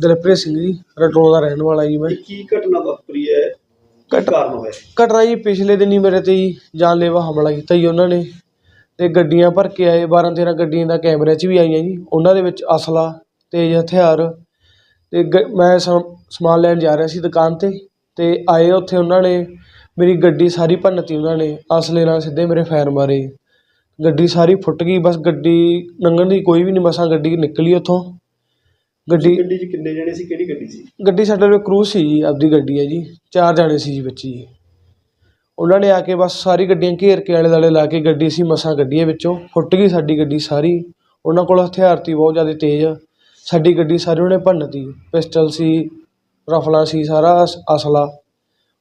ਦਿਲਪ੍ਰੀਤ ਸਿੰਘ ਜੀ ਰਟੋਲਾ ਦਾ ਰਹਿਣ ਵਾਲਾ ਜੀ ਮੈਂ। ਇਹ ਕੀ ਘਟਨਾ ਵਾਪਰੀ ਹੈ? ਕੀ ਘਟ- ਕਾਰਨ ਹੋਇਆ? ਘਟਨਾ ਜੀ ਪਿਛਲੇ ਦਿਨੀ ਮੇਰੇ ਤੇ ਜੀ ਜਾਨਲੇਵਾ ਹਮਲਾ ਕੀਤਾ ਜੀ ਉਹਨਾਂ ਨੇ ਤੇ ਗੱਡੀਆਂ ਭਰ ਕੇ ਆਏ 12 13 ਗੱਡੀਆਂ ਦਾ ਕੈਮਰੇ 'ਚ ਵੀ ਆਈਆਂ ਜੀ। ਉਹਨਾਂ ਦੇ ਵਿੱਚ ਅਸਲਾ ਤੇਜ਼ ਹਥਿਆਰ ਤੇ ਗ- ਮੈਂ ਸਮ- ਸਮਾਨ ਲੈਣ ਜਾ ਰਿਹਾ ਸੀ ਦੁਕਾਨ ਤੇ ਤੇ ਆਏ ਉੱਥੇ ਉਹਨਾਂ ਨੇ ਮੇਰੀ ਗੱਡੀ ਸਾਰੀ ਭੰਨਤੀ ਉਹਨਾਂ ਨੇ ਅਸਲੇ ਨਾਲ ਸਿੱਧੇ ਮੇਰੇ ਫਾਇਰ ਮਾਰੇ। ਗੱਡੀ ਸਾਰੀ ਫੁੱਟ ਗਈ ਬਸ ਗੱਡੀ ਲੰਘਣ ਦੀ ਕੋਈ ਵੀ ਨਹੀਂ ਮਸਾਂ ਗੱਡੀ ਨਿਕਲੀ ਉੱਥੋਂ। ਗੱਡੀ ਗੱਡੀ 'ਚ ਕਿੰਨੇ ਜਣੇ ਸੀ? ਕਿਹੜੀ ਗੱਡੀ ਸੀ? ਗੱਡੀ ਸਾਡੇ ਕੋਲ ਕਰੂਜ਼ ਸੀ ਜੀ ਆਪਦੀ ਗੱਡੀ ਹੈ ਜੀ। ਚਾਰ ਜਾਣੇ ਸੀ ਜੀ ਵਿੱਚ ਜੀ ਉਹਨਾਂ ਨੇ ਆ ਕੇ ਬਸ ਸਾਰੀ ਗੱਡੀਆਂ ਘੇਰ ਕੇ ਆਲੇ ਦੁਆਲੇ ਲਾ ਕੇ ਗੱਡੀ ਅਸੀਂ ਮਸਾਂ ਕੱਢੀ ਹੈ ਵਿੱਚੋਂ। ਫੁੱਟ ਗਈ ਸਾਡੀ ਗੱਡੀ ਸਾਰੀ। ਉਹਨਾਂ ਕੋਲ ਹਥਿਆਰ ਸੀ ਬਹੁਤ ਜ਼ਿਆਦਾ ਤੇਜ਼। ਸਾਡੀ ਗੱਡੀ ਸਾਰੀ ਉਹਨੇ ਭੰਨਤੀ। ਪਿਸਟਲ ਸੀ ਰਫਲਾਂ ਸੀ ਸਾਰਾ ਅਸ- ਅਸਲਾ।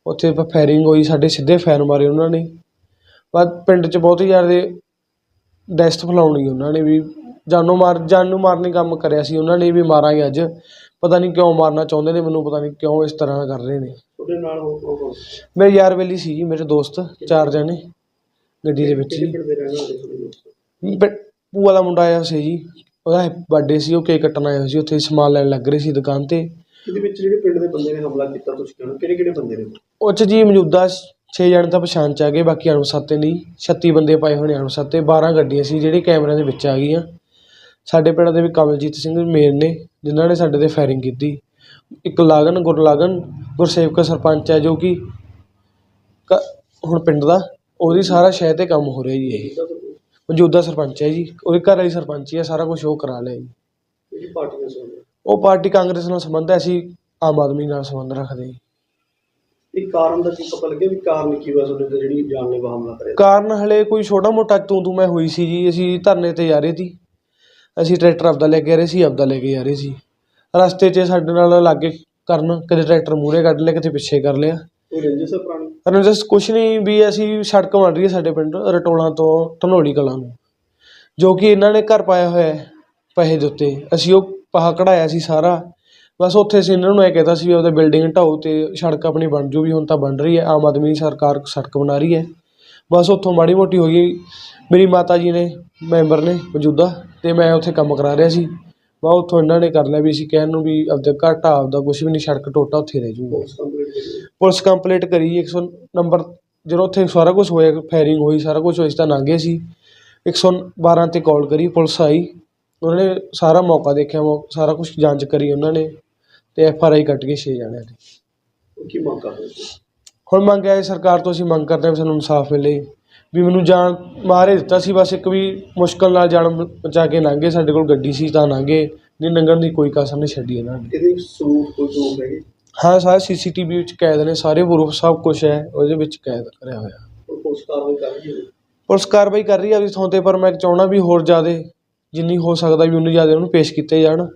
ਉੱਥੇ ਫਾਇਰਿੰਗ ਹੋਈ ਸਾਡੇ ਸਿੱਧੇ ਫਾਇਰ ਮਾਰੇ ਉਹਨਾਂ ਨੇ। ਬਸ ਪਿੰਡ 'ਚ ਬਹੁਤ ਹੀ ਜ਼ਿਆਦਾ ਦਹਿਸ਼ਤ ਫੈਲਾਉਣੀ ਉਹਨਾਂ ਨੇ ਵੀ। ਜਾਨੋਂ ਮਾਰ ਜਾਨੋਂ ਮਾਰਨੇ ਕੰਮ ਕਰਿਆ ਸੀ ਉਹਨਾਂ ਨੇ ਵੀ ਮਾਰਾਂਗੇ ਅੱਜ। ਪਤਾ ਨਹੀਂ ਕਿਉਂ ਮਾਰਨਾ ਚਾਹੁੰਦੇ ਨੇ ਮੈਨੂੰ ਪਤਾ ਨਹੀਂ ਕਿਉਂ ਇਸ ਤਰ੍ਹਾਂ ਕਰ ਰਹੇ ਨੇ। ਤੁਹਾਡੇ ਨਾਲ ਹੋਰ ਕੌਣ ਕੌਣ ਮੇਰੇ ਯਾਰ ਬੇਲੀ ਸੀ ਜੀ ਮੇਰੇ ਦੋਸਤ ਚਾਰ ਜਣੇ ਗੱਡੀ ਦੇ ਵਿੱਚ ਕਿਹੜੇ ਜੀ ਪਿੰਡ ਦੇ ਰਹਿਣ ਵਾਲੇ ਤੁਹਾਡੇ ਦੋਸਤ? ਪ- ਭੂਆ ਦਾ ਮੁੰਡਾ ਆਇਆ ਸੀ ਜੀ ਉਹਦਾ ਬਰਥਡੇ ਸੀ ਉਹ ਕੇਕ ਕੱਟਣ ਆਇਆ ਸੀ ਉੱਥੇ ਸਮਾਨ ਲੈਣ ਲੱਗ ਰਹੇ ਸੀ ਦੁਕਾਨ ਤੇ। ਇਹਦੇ ਵਿੱਚ ਜਿਹੜੇ ਪਿੰਡ ਦੇ ਬੰਦੇ ਨੇ ਹਮਲਾ ਕੀਤਾ ਤੁਸੀਂ ਕਹਿੰਦੇ ਕਿਹੜੇ ਕਿਹੜੇ ਬੰਦੇ ਨੇ? ਉਹ 'ਚ ਜੀ ਮੌਜੂਦਾ 6 ਜਣੇ ਤਾਂ ਪਛਾਣ ਚ ਆ ਗਏ ਬਾਕੀ ਅਣਪਛਾਤੇ ਨਹੀਂ 36 ਬੰਦੇ ਪਾਏ ਨੇ ਅਣਪਛਾਤੇ 12 ਗੱਡੀਆਂ ਸੀ ਜਿਹੜੇ ਕੈਮਰਿਆਂ ਦੇ ਵਿੱਚ ਆ ਗਈਆਂ। ਸਾਡੇ ਪਿੰਡ ਦੇ ਵੀ ਕਮਲਜੀਤ ਸਿੰਘ ਮੇਨ ਨੇ ਜਿਨ੍ਹਾਂ ਨੇ ਸਾਡੇ ਤੇ ਫਾਇਰਿੰਗ ਕੀਤੀ। ਇੱਕ ਲਾਗਨ ਗੁਰਲਾਗਨ ਗੁਰਸੇਵਕ ਸਰਪੰਚ ਹੈ ਜੋ ਕਿ ਕ- ਹੁਣ ਪਿੰਡ ਦਾ ਉਹਦੀ ਸਾਰਾ ਸ਼ਹਿਰ ਤੇ ਕੰਮ ਹੋ ਰਿਹਾ ਜੀ ਇਹ। ਮੌਜੂਦਾ ਸਰਪੰਚ ਹੈ ਜੀ ਉਹਦੇ ਘਰ ਵਾਲੀ ਸਰਪੰਚ ਹੀ ਸਾਰਾ ਕੁਝ ਉਹ ਕਰਾ ਲਿਆ ਜੀ। ਕਿਹੜੀ ਪਾਰਟੀ ਨਾਲ ਸੰਬੰਧ ਹੈ? ਉਹ ਪਾਰਟੀ ਕਾਂਗਰਸ ਨਾਲ ਸੰਬੰਧ ਹੈ ਅਸੀਂ ਆਮ ਆਦਮੀ ਨਾਲ ਸੰਬੰਧ ਰੱਖਦੇ ਜੀ। ਇਹ ਕਾਰਨ ਦਾ ਕੀ ਪਤਾ ਲੱਗਿਆ ਵੀ ਕਾਰਨ ਕੀ ਹੋਇਆ ਤੁਹਾਡੇ ਤੇ ਜਿਹੜੀ ਜਾਨਲੇਵਾ ਹਮਲਾ ਕਰਿਆ ਕਾਰਨ ਹਲੇ ਕੋਈ ਛੋਟਾ ਮੋਟਾ ਤੂੰ ਤੂੰ ਮੈਂ ਹੋਈ ਸੀ ਜੀ ਅਸੀਂ ਧਰਨੇ ਤੇ ਜਾ ਰਹੇ ਸੀ। ਅਸੀਂ ਟਰੈਕਟਰ ਆਪਦਾ ਲੈ ਕੇ ਆ ਰਹੇ ਸੀ ਆਪਦਾ ਲੈ ਕੇ ਜਾ ਰਹੇ ਸੀ। ਰਸਤੇ 'ਚ ਸਾਡੇ ਨਾਲ ਲਾਗੇ ਕਰਨ ਕਦੇ ਟਰੈਕਟਰ ਮੂਹਰੇ ਕੱਢ ਲਿਆ ਕਿਤੇ ਪਿੱਛੇ ਕਰ ਲਿਆ। ਕੋਈ ਰੰਜਿਸ਼ ਹੈ ਪੁਰਾਣੀ? ਕੁਛ ਨਹੀਂ ਵੀ ਅਸੀਂ ਸੜਕ ਬਣ ਰਹੀ ਹੈ ਸਾਡੇ ਪਿੰਡ ਰਟੋਲਾਂ ਤੋਂ ਧਨੋਲੀ ਕਲਾਂ ਨੂੰ। ਜੋ ਕਿ ਇਹਨਾਂ ਨੇ ਘਰ ਪਾਇਆ ਹੋਇਆ ਹੈ ਪੈਸੇ ਦੇ ਉੱਤੇ। ਅਸੀਂ ਉਹ ਪਾਹਾ ਕਢਾਇਆ ਸੀ ਸਾਰਾ। ਬਸ ਉੱਥੇ ਅਸੀਂ ਇਹਨਾਂ ਨੂੰ ਇਹ ਕਹਿਤਾ ਸੀ ਵੀ ਉਹਦੇ ਬਿਲਡਿੰਗ ਢਾਓ ਤੇ ਸੜਕ ਆਪਣੀ ਬਣ ਜੂ ਵੀ ਹੁਣ ਤਾਂ ਬਣ ਰਹੀ ਹੈ ਆਮ ਆਦਮੀ ਸਰਕਾਰ ਸੜਕ ਬਣਾ ਰਹੀ ਹੈ। ਬਸ ਉੱਥੋਂ ਮਾੜੀ ਮੋਟੀ ਹੋ ਗਈ। ਮੇਰੀ ਮਾਤਾ ਜੀ ਨੇ ਮੈਂਬਰ ਨੇ ਮੌਜੂਦਾ। ਤੇ ਮੈਂ ਉੱਥੇ ਕੰਮ ਕਰਾ ਰਿਹਾ ਸੀ। ਬਾ ਉੱਥੋਂ ਇਹਨਾਂ ਨੇ ਕਰ ਲਿਆ ਵੀ ਅਸੀਂ ਕਹਿਣ ਨੂੰ ਵੀ ਆਪਦਾ ਘਰ ਢਾਹ ਆਪਦਾ ਕੁਛ ਵੀ ਨਹੀਂ ਸੜਕ ਟੋਟਾ ਉੱਥੇ ਰਹਿ ਜੂਗਾ। ਪੁਲਿਸ ਕੰਪਲੀਟ ਕਰੀ ਕਰੀ 100 ਨੰਬਰ ਜਦੋਂ ਉੱਥੇ ਸਾਰਾ ਕੁਝ ਹੋਇਆ ਫਾਇਰਿੰਗ ਹੋਈ ਸਾਰਾ ਕੁਝ ਹੋਇਆ ਸੀ ਤਾਂ ਲੰਘ ਗਏ ਸੀ 112 ਤੇ ਕਾਲ ਕਰੀ ਪੁਲਿਸ ਆਈ। ਉਹਨਾਂ ਨੇ ਸਾਰਾ ਮੌਕਾ ਦੇਖਿਆ ਮੌ- ਸਾਰਾ ਕੁਝ ਜਾਂਚ ਕਰੀ ਉਹਨਾਂ ਨੇ ਤੇ ਐਫ ਆਰ ਆਈ ਕੱਟ ਕੇ 6 ਜਣਿਆਂ ਦੀ। ਕੀ ਮੰਗ ਕਰਦੇ ਸੀ ਹੁਣ ਮੰਗ ਹੈ ਸਰਕਾਰ ਤੋਂ ਅਸੀਂ ਮੰਗ ਕਰਦੇ ਹਾਂ ਵੀ ਸਾਨੂੰ ਇਨਸਾਫ ਮਿਲੇ। ਵੀ ਮੈਨੂੰ ਜਾਨ ਮਾਰੇ ਦਿੱਤਾ ਸੀ ਬਸ ਇੱਕ ਵੀ ਮੁਸ਼ਕਲ ਨਾਲ ਜਾਨ ਬਚਾ ਕੇ ਲੰਘੇ ਸਾਡੇ ਕੋਲ ਗੱਡੀ ਸੀ ਤਾਂ ਲੰਘੇ। ਨਹੀਂ ਲੰਘਣ ਦੀ ਕੋਈ ਕਸਰ ਨਹੀਂ ਛੱਡੀ ਇਹਨਾਂ ਨੇ। ਇਹਦੇ ਸਬੂਤ ਕੋਈ ਪ੍ਰੂਫ ਹੈਗੇ? ਹਾਂ ਸਾਰੇ ਸੀਸੀਟੀਵੀ ਵਿੱਚ ਕੈਦ ਨੇ ਸਾਰੇ ਪ੍ਰੂਫ ਸਭ ਕੁਝ ਹੈ ਉਹਦੇ ਵਿੱਚ ਕੈਦ ਕਰਿਆ ਹੋਇਆ। ਪੁਲਿਸ ਕਾਰਵਾਈ ਕਰ ਰਹੀ ਹੈ? ਪੁਲਿਸ ਕਾਰਵਾਈ ਕਰ ਰਹੀ ਹੈ ਆਪਦੀ ਥਾਂ ਤੇ ਪਰ ਮੈਂ ਚਾਹੁੰਦਾ ਵੀ ਹੋਰ ਜ਼ਿਆਦਾ ਜਿੰਨੀ ਹੋ ਸਕਦਾ ਵੀ ਉਨੀ ਜ਼ਿਆਦਾ ਉਹਨੂੰ ਪੇਸ਼ ਕੀਤੇ ਜਾਣ।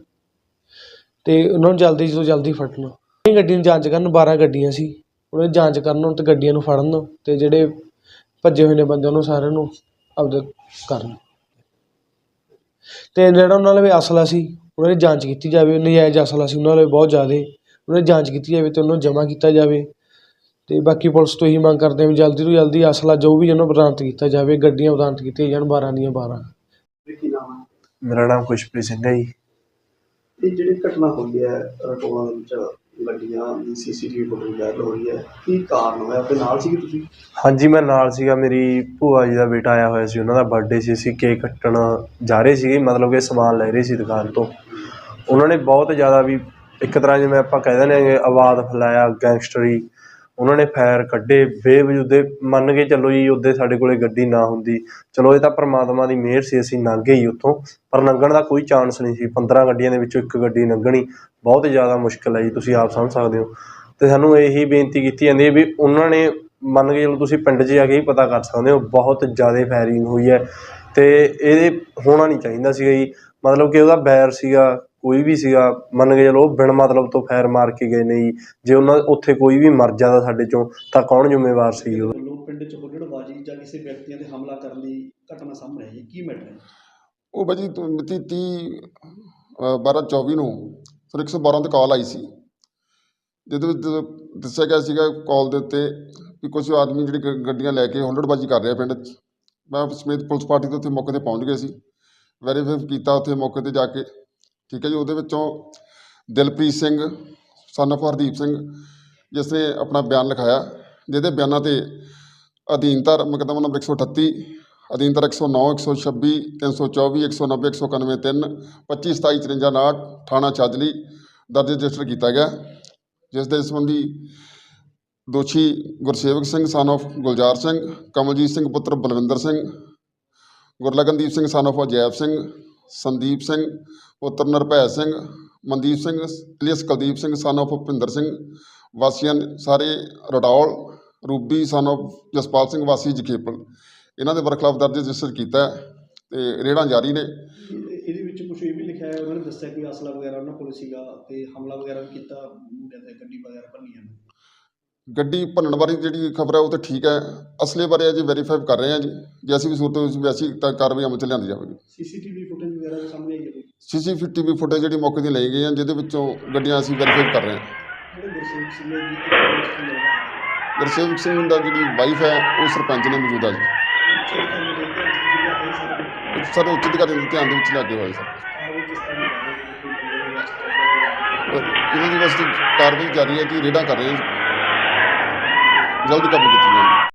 ਤੇ ਉਹਨਾਂ ਨੂੰ ਜਲਦੀ ਤੋਂ ਜਲਦੀ ਫੜਨ। ਇਹ ਗੱਡੀ ਨੂੰ ਜਾਂਚ ਕਰਨ 12 ਗੱਡੀਆਂ ਸੀ। ਉਹਨਾਂ ਦੀ ਜਾਂਚ ਕਰਨ ਤੇ ਗੱਡੀਆਂ ਨੂੰ ਫੜਨ। ਤੇ ਜਿਹੜੇ ਭੱਜੇ ਹੋਏ ਨੇ ਬੰਦੇ ਉਹਨੂੰ ਸਾਰਿਆਂ ਨੂੰ ਆਪਦਾ ਕਰਨ ਤੇ ਜਿਹੜਾ ਉਹਨਾਂ ਨਾਲ ਅਸਲਾ ਸੀ ਉਹਨਾਂ ਦੀ ਜਾਂਚ ਕੀਤੀ ਜਾਵੇ ਨਜਾਇਜ਼ ਅਸਲਾ ਸੀ ਉਹਨਾਂ ਨਾਲ ਬਹੁਤ ਜ਼ਿਆਦਾ। ਉਹਨਾਂ ਦੀ ਜਾਂਚ ਕੀਤੀ ਜਾਵੇ ਤੇ ਉਹਨੂੰ ਜਮ੍ਹਾਂ ਕੀਤਾ ਜਾਵੇ। ਤੇ ਬਾਕੀ ਪੁਲਿਸ ਤੋਂ ਇਹੀ ਮੰਗ ਕਰਦੇ ਹਾਂ ਵੀ ਜਲਦੀ ਤੋਂ ਜਲਦੀ ਅਸਲਾ ਜੋ ਵੀ ਉਹਨੂੰ ਬਰਾਮਦ ਕੀਤਾ ਜਾਵੇ ਗੱਡੀਆਂ ਬਰਾਮਦ ਕੀਤੀਆਂ ਜਾਣ 12 ਦੀਆਂ 12 ਇਹ ਕੀ ਨਾਮ ਹੈ? ਮੇਰਾ ਨਾਮ ਖੁਸ਼ਪ੍ਰੀਤ ਸਿੰਘ ਹੈ ਜੀ। ਇਹ ਜਿਹੜੀ ਘਟਨਾ ਹੋਈ ਹੈ ਰਟੋਲਾ ਦੇ ਵਿੱਚ ਗੱਡੀਆਂ ਦੀ ਸੀਸੀਟੀਵੀ ਫੁਟੇਜ ਵਾਇਰਲ ਹੋਈ ਹੈ। ਕੀ ਕਾਰਨ ਹੋਇਆ? ਤੇ ਨਾਲ ਸੀ ਤੁਸੀਂ? ਹਾਂਜੀ, ਮੈਂ ਨਾਲ ਸੀਗਾ। ਮੇਰੀ ਭੂਆ ਜੀ ਦਾ ਬੇਟਾ ਆਇਆ ਹੋਇਆ ਸੀ। ਉਹਨਾਂ ਦਾ ਬਰਥਡੇ ਸੀ। ਅਸੀਂ ਕੇਕ ਕੱਟਣ ਜਾ ਰਹੇ ਸੀਗੇ। ਮਤਲਬ ਕਿ ਸਮਾਨ ਲੈ ਰਹੇ ਸੀ ਦੁਕਾਨ ਤੋਂ। ਉਹਨਾਂ ਨੇ ਬਹੁਤ ਜ਼ਿਆਦਾ ਵੀ ਇੱਕ ਤਰ੍ਹਾਂ ਜਿਵੇਂ ਆਪਾਂ ਕਹਿ ਦਿੰਦੇ ਹਾਂ ਆਵਾਜ਼ ਫੈਲਾਇਆ, ਗੈਂਗਸਟਰੀ ਉਹਨਾਂ ਨੇ ਫਾਇਰ ਕੱਢੇ, ਬੇਵਜੂਦੇ ਮੰਨ ਕੇ ਚੱਲੋ ਜੀ ਉਹਦੇ ਸਾਡੇ ਕੋਲ ਗੱਡੀ ਨਾ ਹੁੰਦੀ। ਚਲੋ ਇਹ ਤਾਂ ਪ੍ਰਮਾਤਮਾ ਦੀ ਮਿਹਰ ਸੀ, ਅਸੀਂ ਲੰਘ ਗਏ ਜੀ ਉੱਥੋਂ, ਪਰ ਲੰਘਣ ਦਾ ਕੋਈ ਚਾਂਸ ਨਹੀਂ ਸੀ। 15 ਗੱਡੀਆਂ ਦੇ ਵਿੱਚੋਂ ਇੱਕ ਗੱਡੀ ਲੰਘਣੀ ਬਹੁਤ ਜ਼ਿਆਦਾ ਮੁਸ਼ਕਿਲ ਹੈ ਜੀ, ਤੁਸੀਂ ਆਪ ਸਮਝ ਸਕਦੇ ਹੋ। ਅਤੇ ਸਾਨੂੰ ਇਹੀ ਬੇਨਤੀ ਕੀਤੀ ਜਾਂਦੀ ਹੈ ਵੀ ਉਹਨਾਂ ਨੇ ਮੰਨ ਕੇ ਚਲੋ ਤੁਸੀਂ ਪਿੰਡ 'ਚ ਜਾ ਕੇ ਹੀ ਪਤਾ ਕਰ ਸਕਦੇ ਹੋ, ਬਹੁਤ ਜ਼ਿਆਦਾ ਫਾਇਰਿੰਗ ਹੋਈ ਹੈ। ਅਤੇ ਇਹ ਹੋਣਾ ਨਹੀਂ ਚਾਹੀਦਾ ਸੀਗਾ ਜੀ। ਮਤਲਬ ਕਿ ਉਹਦਾ ਬੈਰ ਸੀਗਾ ਕੋਈ ਵੀ ਸੀਗਾ ਮੰਨ ਕੇ ਚਲੋ ਉਹ ਬਿਨ ਮਤਲਬ ਤੋਂ ਫਾਇਰ ਮਾਰ ਕੇ ਗਏ ਨੇ ਜੀ। ਜੇ ਉਹਨਾਂ ਉੱਥੇ ਕੋਈ ਵੀ ਮਰ ਜਾਂਦਾ ਸਾਡੇ ਚੋਂ ਤਾਂ ਕੌਣ ਜ਼ਿੰਮੇਵਾਰ ਸੀ ਵੱਲੋਂ ਪਿੰਡ 'ਚ ਹੁੱਲੜਬਾਜੀ ਜਾਂ ਕਿਸੇ ਵਿਅਕਤੀਆਂ ਤੇ ਹਮਲਾ ਕਰਨ ਦੀ ਘਟਨਾ ਸਾਹਮਣੇ ਆਈ ਹੈ ਕੀ ਮੈਟਰ ਹੈ? ਉਹ ਤ- ਮਿਤੀ 30 12 24 ਨੂੰ ਸਰ 112 ਤੇ ਕਾਲ ਆਈ ਸੀ। ਜਿਹਦੇ ਵਿੱਚ ਦੱਸਿਆ ਗਿਆ ਸੀਗਾ ਕਾਲ ਦੇ ਉੱਤੇ ਵੀ ਕੁਝ ਆਦਮੀ ਜਿਹੜੇ ਗ- ਗੱਡੀਆਂ ਲੈ ਕੇ ਹੁੱਲੜਬਾਜੀ ਕਰ ਰਿਹਾ ਪਿੰਡ 'ਚ। ਮੈਂ ਸਮੇਤ ਪੁਲਿਸ ਪਾਰਟੀ ਦੇ ਉੱਥੇ ਮੌਕੇ ਤੇ ਪਹੁੰਚ ਗਏ ਸੀ। ਵੈਰੀਫਾਈ ਕੀਤਾ ਉੱਥੇ ਮੌਕੇ ਤੇ ਜਾ ਕੇ। ਠੀਕ ਹੈ ਜੀ, ਉਹਦੇ ਵਿੱਚੋਂ ਦਿਲਪ੍ਰੀਤ ਸਿੰਘ ਸਨ of ਹਰਦੀਪ ਸਿੰਘ, ਜਿਸ ਨੇ ਆਪਣਾ ਬਿਆਨ ਲਿਖਾਇਆ, ਜਿਹਦੇ ਬਿਆਨਾਂ ਤੇ ਅਧੀਨਤਾ ਮੁਕੱਦਮਾ ਨੰਬਰ 138 ਅਧੀਨਤਾ 109 126 324 190 191 3 25 27 54 59 ਥਾਣਾ ਚਾਜਲੀ, ਦਰਜ ਰਜਿਸਟਰ ਕੀਤਾ ਗਿਆ। ਜਿਸ ਦੇ ਸੰਬੰਧੀ ਦੋਸ਼ੀ ਗੁਰਸੇਵਕ ਸਿੰਘ ਸਨ of ਗੁਲਜ਼ਾਰ ਸਿੰਘ, ਕਮਲਜੀਤ ਸਿੰਘ ਪੁੱਤਰ ਬਲਵਿੰਦਰ ਸਿੰਘ, ਗੁਰਲਗਨਦੀਪ ਸਿੰਘ ਸਨ of ਅਜੈਬ ਸਿੰਘ ਸੰਦੀਪ ਸਿੰਘ ਪੁੱਤਰ Nirbhai Singh Mandeep Singh alias Kuldeep Singh son of Bhupinder Singh ਵਾਸੀਆਂ ਸਾਰੇ Ratol Ruby son of Jaspal Singh ਵਾਸੀ ਜਖੇਪਲ। ਇਹਨਾਂ ਦੇ ਬਰਖਲਾਫ ਦਰਜ ਰਜਿਸਟਰ ਕੀਤਾ ਹੈ ਤੇ ਰੇਡਾਂ ਜਾਰੀ ਨੇ। ਇਹ- ਇਹਦੇ ਵਿੱਚ ਕੁਝ ਇਹ ਵੀ ਲਿਖਿਆ ਹੈ ਉਹਨਾਂ ਨੇ ਦੱਸਿਆ ਕੋਈ ਅਸਲਾ ਵਗੈਰਾ ਉਹਨਾਂ ਕੋਲ ਸੀਗਾ ਤੇ ਹਮਲਾ ਵਗੈਰਾ ਵੀ ਕੀਤਾ ਮੁੰਡਿਆਂ ਤੇ ਗੱਡੀ ਵਗੈਰਾ ਭੰਨੀਆਂ ਨੇ। ਗੱਡੀ ਭੰਨਣ ਬਾਰੇ ਜਿਹੜੀ ਖਬਰ ਹੈ ਉਹ ਤਾਂ ਠੀਕ ਹੈ ਅਸਲੇ ਬਾਰੇ ਅਜੇ ਵੈਰੀਫਾਈ ਕਰ ਰਹੇ ਹਾਂ ਜੀ। ਜੇ ਅਸੀਂ ਵੀ ਸੂਰਤ ਵਿੱਚ ਵੈਸੀ ਤਾਂ ਕਾਰਵਾਈ ਅਮਲ ਚ ਲਿਆਂਦੀ ਜਾਵੇਗੀ। ਸੀਸੀਟੀਵੀ ਫੁਟੇਜ ਵਗੈਰਾ ਵੀ ਸਾਹਮਣੇ ਆਈ ਹੈ। ਕੋਈ ਸੀਸੀਟੀਵੀ ਫੁਟੇਜ ਜਿਹੜੀ ਮੌਕੇ ਦੀ ਲਈ ਗਈਆਂ ਜਿਹਦੇ ਵਿੱਚੋਂ ਗੱਡੀਆਂ ਅਸੀਂ ਵੈਰੀਫਾਈ ਕਰ ਰਹੇ ਹਾਂ। ਜਿਹੜੇ ਗੁਰਸੇਵਕ ਸਿੰਘ ਨੇ ਜੀ ਲਗਾ ਗੁਰਸੇਵਕ ਦਾ ਜਿਹੜੀ ਵਾਈਫ ਹੈ ਉਹ ਸਰਪੰਚ ਨੇ ਮੌਜੂਦਾ ਜੀ। ਚੈੱਕ ਕਰਨ ਦੇ ਸਾਰੇ ਸਰ ਉੱਚ ਅਧਿਕਾਰੀ ਦੇ ਧਿਆਨ ਦੇ ਵਿੱਚ ਕੇ ਹੋਇਆ ਸਰ। ਕਾਰਵਾਈ ਕਿਸ ਤਰ੍ਹਾਂ ਦੀ ਕਰ ਰਹੇ ਹੋ ਕੋਈ ਬੰਦੇ ਨੂੰ ਅਰੈਸਟ ਕਰ ਪਰ ਇਹਨਾਂ ਦੀ ਵਾਸਤੇ ਕਾਰਵਾਈ ਜਾਰੀ ਹੈ ਜੀ ਰੇਡਾਂ ਕਰ ਰਹੇ ਹਾਂ ਜਲਦੀ ਕਾਬੂ ਕੀਤੀ ਜਾਵੇ